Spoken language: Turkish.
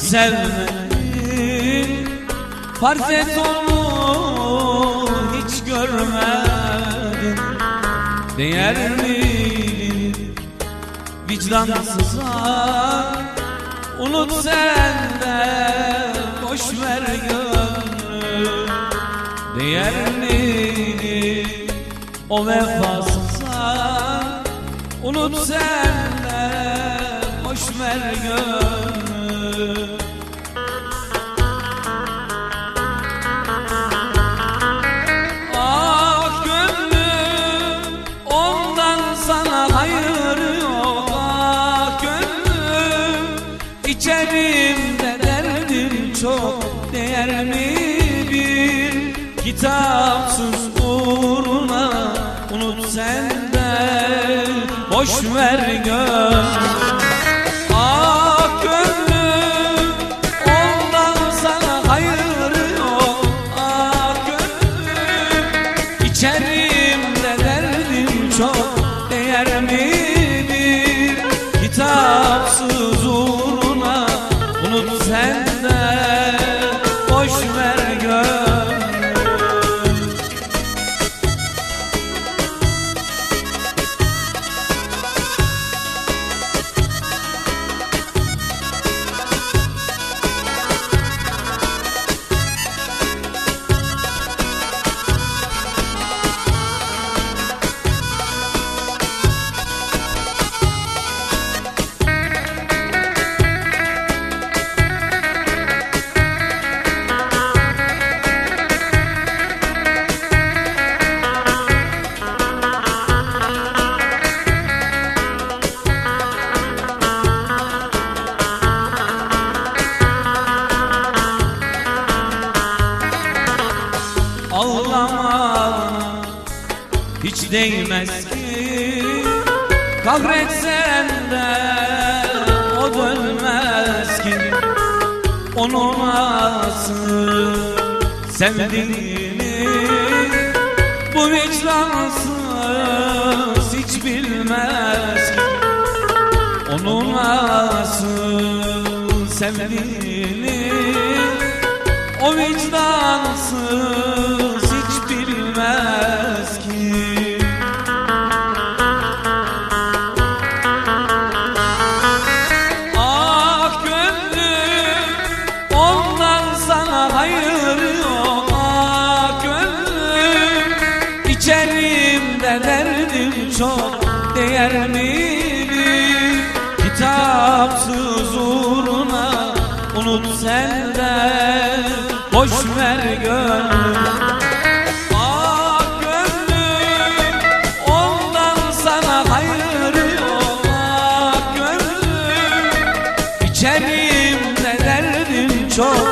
sevmedin Farz et onu hiç görmedin Değer mi? Vicdansıza Unut sen de boş ver gönlüm Değer mi? O vefasıza Unut sen de boş ver gönlüm Ah gönlüm ondan sana hayır Ah gönlüm içerimde derdim çok Değer mi bir kitapsız uğruna Unut sen de boş ver gönlüm Ağlama hiç değmez ki. Kahretsen de o dönmez ki. Onu nasıl sevdiğini Bu vicdansız hiç bilmez ki. Onu nasıl sevdiğini o vicdansız çok Değer mi kitapsız uğruna Unut sen de boş ver gönlüm çok